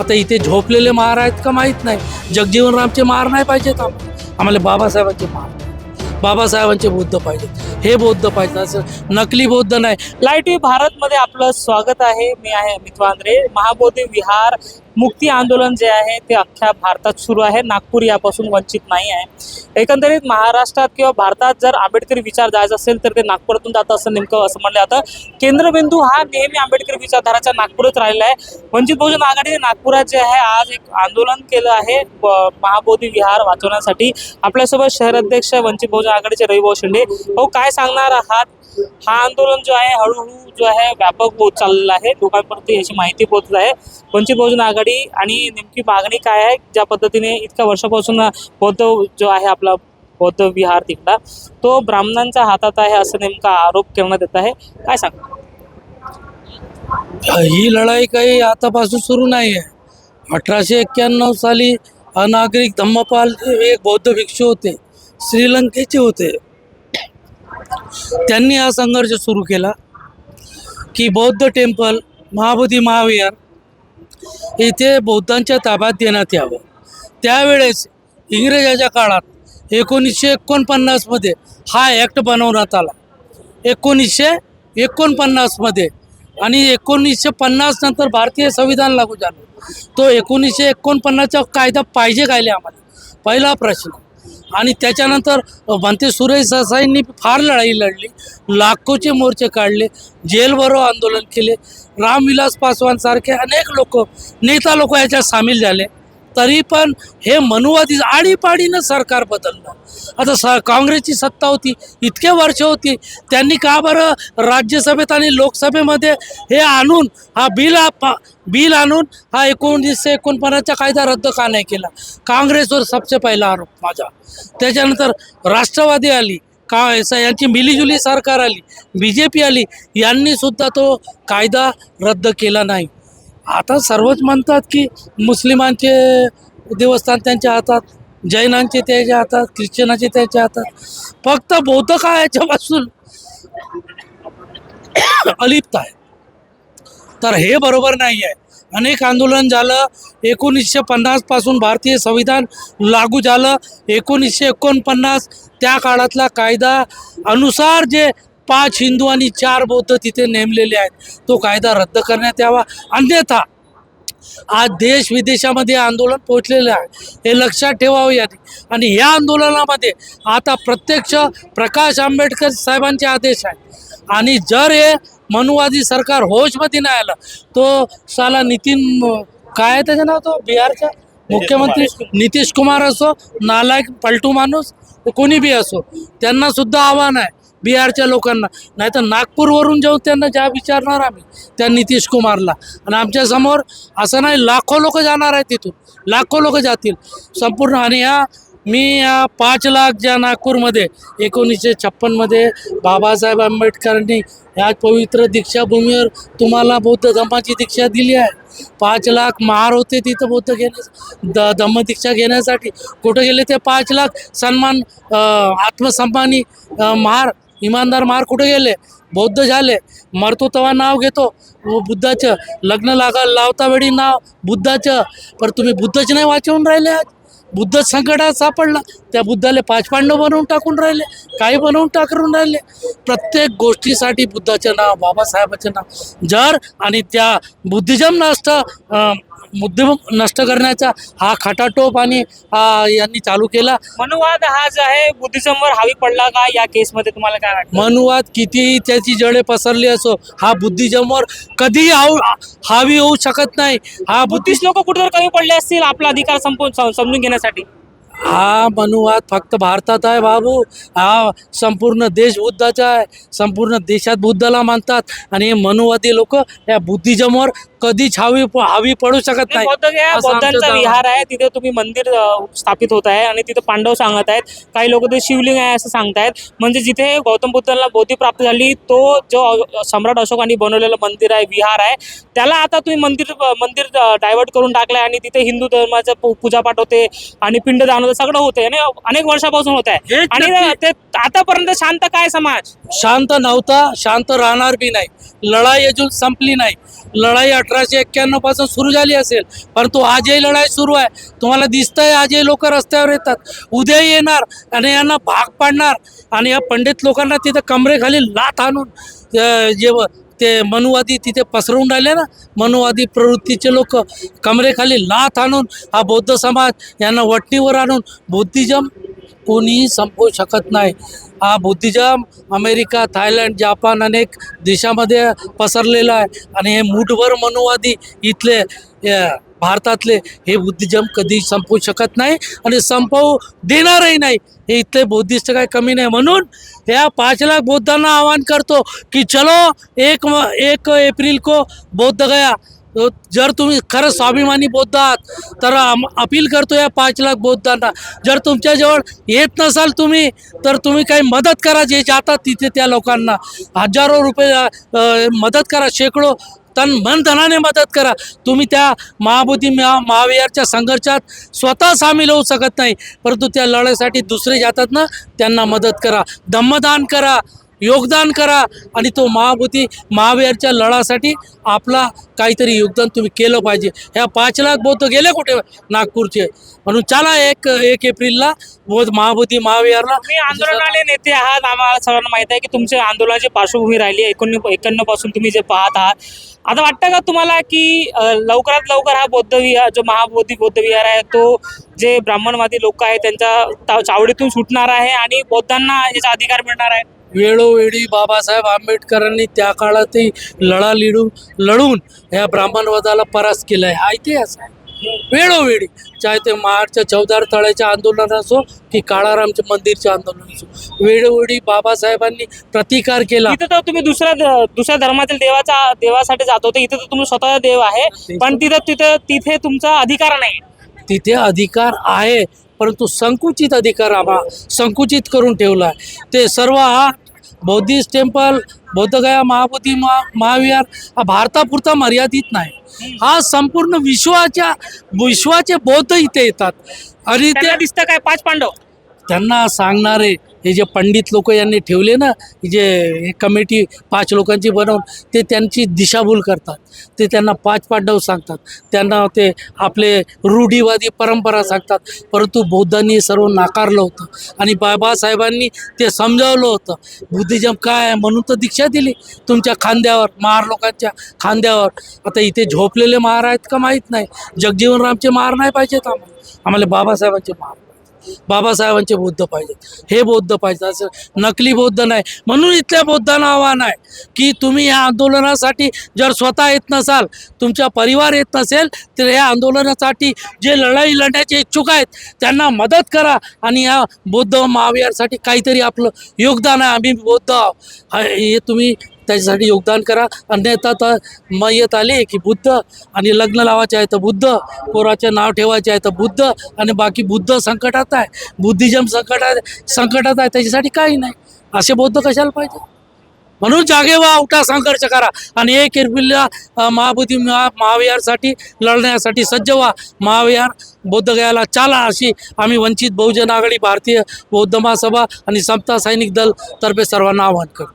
आता इथे झोपलेले महार आहेत का माहीत नाही. जगजीवनरामचे रामचे महार नाही पाहिजेत आम्हाला आम्हाला बाबासाहेबांचे महार बाबासाहेबांचे बौद्ध पाहिजेत. हे बौद्ध पाहिजे असं नकली बौद्ध नाही. लाइट भारतमध्ये आपलं स्वागत आहे. मी आहे अमित वांद्रे. महाबोधी विहार मुक्ती आंदोलन जे आहे ते अख्ख्या भारतात सुरू आहे. नागपूर यापासून वंचित नाही आहे. एकंदरीत महाराष्ट्रात किंवा भारतात जर आंबेडकरी विचार जायचा असेल तर ते नागपुरातून जातं असं नेमकं असं म्हणलं जातं. केंद्रबिंदू हा नेहमी आंबेडकरी विचारधाराच्या नागपूरच राहिला आहे. वंचित बहुजन आघाडीने नागपुरात जे आहे आज एक आंदोलन केलं आहे. महाबोधी विहार वाचवण्यासाठी. आपल्यासोबत शहराध्यक्ष वंचित बहुजन आघाडीचे रविभाऊ शिंदे. हो काय सांगणार आहात? हा आंदोलन जो आहे हळूहळू जो आहे व्यापक होत चाललेला आहे. लोकांपर्यंत याची माहिती पोहोचत आहे. वंचित बहुजन आघाडी आणि नेमकी मागणी काय आहे? ज्या पद्धतीने इतक्या वर्षापासून बौद्ध जो आहे आपला बौद्ध विहार तिकडा तो ब्राह्मणांच्या हातात आहे असं नेमका आरोप करण्यात येत आहे. काय सांग? ही लढाई काही आतापासून सुरू नाही आहे. अठराशे एक्क्याण्णव साली अनागरिक धम्मपाल हे एक बौद्ध भिक्षू होते. श्रीलंकेचे होते. त्यांनी हा संघर्ष सुरू केला की बौद्ध टेम्पल महाबोधी महाविहार येथे बौद्धांच्या ताब्यात देण्यात यावं. त्यावेळेस इंग्रजाच्या काळात एकोणीसशे एकोणपन्नासमध्ये हा ॲक्ट बनवण्यात आला. एकोणीसशे एकोणपन्नासमध्ये आणि एकोणीसशे पन्नास नंतर भारतीय संविधान लागू झालं. तो एकोणीसशे एकोणपन्नासचा कायदा पाहिजे कायले आम्हाला? पहिला प्रश्न. आणि त्याच्यानंतर भंते सुरेश ससाईंनी फार लढाई लढली. लाखोचे मोर्चे काढले. जेलभरो आंदोलन केले. रामविलास पासवानसारखे अनेक लोक नेता लोक याच्यात सामील झाले. तरी पण हे मनुवादी आडीपाडीनं सरकार बदललं. आता स काँग्रेसची सत्ता होती इतके वर्ष होती त्यांनी का बरं राज्यसभेत आणि लोकसभेमध्ये हे आणून हा बिल हा बिल आणून हा एकोणीसशे एकोणपन्नासचा कायदा रद्द का नाही केला? काँग्रेसवर सबसे पहिला आरोप माझा. त्याच्यानंतर राष्ट्रवादी आली का यांची मिलीजुली सरकार आली बी जे पी आली यांनी सुद्धा तो कायदा रद्द केला नाही. आता सर्वच म्हणतात की मुस्लिमांचे देवस्थान त्यांच्या हातात जैनांचे त्याच्या हातात ख्रिश्चनाचे त्याच्या हातात. फक्त बौद्ध काय याच्यापासून अलिप्त आहे. तर हे बरोबर नाही आहे. अनेक आंदोलन झालं एकोणीसशे पन्नासपासून भारतीय संविधान लागू झालं एकोणीसशे एकोणपन्नास त्या काळातला कायदा अनुसार जे पाच हिंदू आणि चार बौद्ध तिथे नेमलेले आहेत. तो कायदा रद्द करण्यात यावा. अन्यथा आज देश विदेशामध्ये आंदोलन पोहोचलेलं आहे. हे लक्षात ठेवावं याने आणि ह्या आंदोलनामध्ये आता प्रत्यक्ष प्रकाश आंबेडकर साहेबांचे आदेश आहेत. आणि जर हे मनुवादी सरकार होशमध्ये नाही आलं तो साला नितीन काय आहे त्याचं नाव तो? बिहारचा? मुख्यमंत्री नितीश कुमार असो नालायक पलटू माणूस कोणी बी असो त्यांना सुद्धा आव्हान आहे. बिहारच्या लोकांना. नाही तर नागपूरवरून जाऊन त्यांना ज्या विचारणार आम्ही त्या नितीश कुमारला. आणि आमच्यासमोर असं नाही लाखो लोक जाणार आहेत तिथून. लाखो लोक जातील. संपूर्ण आणि ह्या मी या पाच लाख ज्या नागपूरमध्ये एकोणीसशे छप्पनमध्ये बाबासाहेब आंबेडकरांनी ह्या पवित्र दीक्षाभूमीवर तुम्हाला बौद्ध धम्माची दीक्षा दिली आहे. पाच लाख महार होते तिथं बौद्ध घेण्या द धम्मदीक्षा घेण्यासाठी. कुठं गेले ते पाच लाख सन्मान आत्मसन्मानी महार? इमानदार मार कुठे गेले? बौद्ध झाले. मरतो तेव्हा नाव घेतो. बुद्धाचं लग्न लागा लावता वेळी नाव बुद्धाचं. पण तुम्ही बुद्धच नाही वाचवून राहिले आज. बुद्ध संकटात सापडला. त्या बुद्धाला पाच पांडव बनवून टाकून राहिले. काही बनवून टाकून राहिले. प्रत्येक गोष्टीसाठी बुद्धाचं नाव बाबासाहेबाचं नाव. जर आणि त्या बुद्धिजम नष्ट बुद्धिम नष्ट करण्याचा हा खटाटोप आणि यांनी चालू केला. मनुवाद हा जो आहे बुद्धिझमवर हावी पडला का? या केसमध्ये तुम्हाला काय वाटतं? मनुवाद कितीही त्याची जडे पसरली असो हा बुद्धिजमवर कधीही हाव हावी होऊ शकत नाही. हा बुद्धी बुद्धिस्ट लोक कुठेतरी कमी पडले असतील आपला अधिकार संपवून सम- समजून घेण्यासाठी. हा मनुवाद फक्त भारतात आहे बाबू. हा संपूर्ण देश बुद्धाचा आहे. संपूर्ण देशात बुद्धाला मानतात. आणि हे मनुवादी लोक या बुद्धिजमवर कधीच हावी हावी पडू शकत नाही बौद्ध या असं आमचं बौद्धांचा. विहार आहे तिथे तुम्ही मंदिर अ, स्थापित होत आहे आणि तिथे पांडव सांगत आहेत. काही लोक ते शिवलिंग आहे असं सांगतायत म्हणजे जिथे गौतम बुद्धांना बोधी प्राप्त झाली तो जो अ, सम्राट अशोकांनी बनवलेलं मंदिर आहे विहार आहे त्याला आता तुम्ही मंदिर मंदिर डायव्हर्ट करून टाकलंय आणि तिथे हिंदू धर्माचं पू- पूजापाठ होते आणि पिंडदान होते सगळं होते आणि अनेक वर्षापासून होत आहे हेच आणि नक्की. ते आतापर्यंत शांत काय समाज? शांत नव्हता शांत राहणार बी नाही. लढाई अजून संपली नाही. लढाई अठराशे एक्क्याण्णवपासून सुरू झाली असेल परंतु आजही लढाई सुरू आहे. तुम्हाला दिसतंय आजही लोक रस्त्यावर येतात. उद्याही येणार आणि यांना भाग पाडणार. आणि या पंडित लोकांना तिथे कमरेखाली लाथ आणून जे ते मनुवादी तिथे पसरवून राहिले ना मनुवादी प्रवृत्तीचे लोक कमरेखाली लाथ आणून हा बौद्ध समाज यांना वटणीवर आणून बुद्धिजम कोणीही संपवू शकत नाही. हा बुद्धिजम अमेरिका थायलंड जापान अनेक देशामध्ये पसरलेला आहे आणि हे मुठभर मनुवादी इथले भारतातले हे बुद्धिजम कधी संपवू शकत नाही आणि संपवू देणारही नाही. हे इथले बुद्धिस्ट काही कमी नाही. म्हणून या पाच लाख बौद्धांना आवाहन करतो की चलो एक एक एप्रिल को बौद्ध गया जर तुम्ही खरं स्वाभिमानी बौद्ध आहात तर अपील करतो या पाच लाख बौद्धांना जर तुमच्याजवळ येत नसाल तुम्ही तर तुम्ही काही मदत करा जे जातात तिथे त्या लोकांना. हजारो रुपये मदत करा शेकडो तन मन धनाने मदत करा. तुम्ही त्या महाबोधी महा महाविहारच्या संघर्षात स्वतः सामील होऊ शकत नाही परंतु त्या लढाईसाठी दुसरे जातात ना त्यांना मदत करा. धम्मदान करा. योगदान करा आणि तो महाभूती महावीरच्या लढासाठी आपला काहीतरी योगदान तुम्ही केलं पाहिजे. ह्या पाच लाख बौद्ध गेले कुठे? नागपूरचे. म्हणून चला एक एक एप्रिलला बौद्ध महाभूती महावीरला. तुम्ही आंदोलनाले नेते आहात. आम्हाला सगळ्यांना माहीत आहे की तुमच्या आंदोलनाची पार्श्वभूमी राहिली एकोणीस एक्क्याण्णवपासून तुम्ही जे पाहत आहात. आता वाटतं का तुम्हाला की लवकरात लवकर हा बौद्ध विहार जो महाबोधी बौद्ध विहार आहे तो जे ब्राह्मणवादी लोक आहेत त्यांच्या ता- चावडीतून सुटणार आहे आणि बौद्धांना याचा अधिकार मिळणार आहे? वेळोवेळी बाबासाहेब आंबेडकरांनी त्या काळातही लढा लिडून लढून ह्या ब्राह्मणवादाला परास केला आहे. हा इतिहास आहे. वेळोवेळी चाहे ते महाडच्या चौदार तळ्याचे आंदोलन असो की काळारामच्या मंदिरचे आंदोलन असो वेळोवेळी बाबासाहेबांनी प्रतिकार केला. इथं तर तुम्ही दुसऱ्या दुसऱ्या धर्मातील देवाचा देवासाठी जात होते. इथे तर तुम्ही स्वतःचा देव आहे पण तिथं तिथं तिथे तुमचा अधिकार नाही. तिथे अधिकार आहे परंतु संकुचित अधिकार आम्हा संकुचित करून ठेवला आहे. ते सर्व हा बौद्धिस्ट टेम्पल बौद्धगया महाबोधी महा महाविहार हा भारतापुरता मर्यादित नाही. हा संपूर्ण विश्वाच्या विश्वाचे बौद्ध इथे येतात. आणि ते दिसतं काय? पाच पांडव. त्यांना सांगणारे हे जे पंडित लोक यांनी ठेवले ना जे हे कमिटी पाच लोकांची बनवून ते त्यांची दिशाभूल करतात. ते त्यांना पाच पांडव सांगतात. त्यांना ते आपले रूढीवादी परंपरा सांगतात. परंतु बौद्धांनी सर्व नाकारलं होतं. आणि बाबासाहेबांनी ते समजावलं होतं. बुद्धिजम काय आहे म्हणून तर दीक्षा दिली. तुमच्या खांद्यावर महार लोकांच्या खांद्यावर. आता इथे झोपलेले महार आहेत का माहीत नाही. जगजीवनरामचे महार नाही पाहिजेत आम्हाला. आम्हाला बाबासाहेबांचे महार बाबासाहेबांचे बौद्ध पाहिजेत. हे बौद्ध पाहिजे असं नकली बौद्ध नाही. म्हणून इथल्या बौद्धांना आव्हान आहे की तुम्ही या आंदोलनासाठी जर स्वतः येत नसाल तुमचा परिवार येत नसेल तर या आंदोलनासाठी जे लढाई लढण्याचे इच्छुक आहेत त्यांना मदत करा आणि या बौद्ध महाविहारसाठी काहीतरी आपलं योगदान आहे. आम्ही बौद्ध आहोत. हे तुम्ही त्याच्यासाठी योगदान करा. अन्यथा तर मयत आले की बुद्ध आणि लग्न लावायचे आहे तर बुद्ध पोराचे नाव ठेवायचे आहे तर बुद्ध आणि बाकी बुद्ध संकटात आहे. बुद्धिजम संकटात संकटात आहे त्याच्यासाठी काही नाही. असे बौद्ध कशाला पाहिजे? म्हणून जागे व्हा उठा संघर्ष करा आणि एक एप्रिलला महाबोधी महाविहारसाठी लढण्यासाठी सज्ज व्हा. महाविहार बौद्धगयाला चाला अशी आम्ही वंचित बहुजन आघाडी भारतीय बौद्ध महासभा आणि समता सैनिक दल तर्फे सर्वांना आवाहन करतो.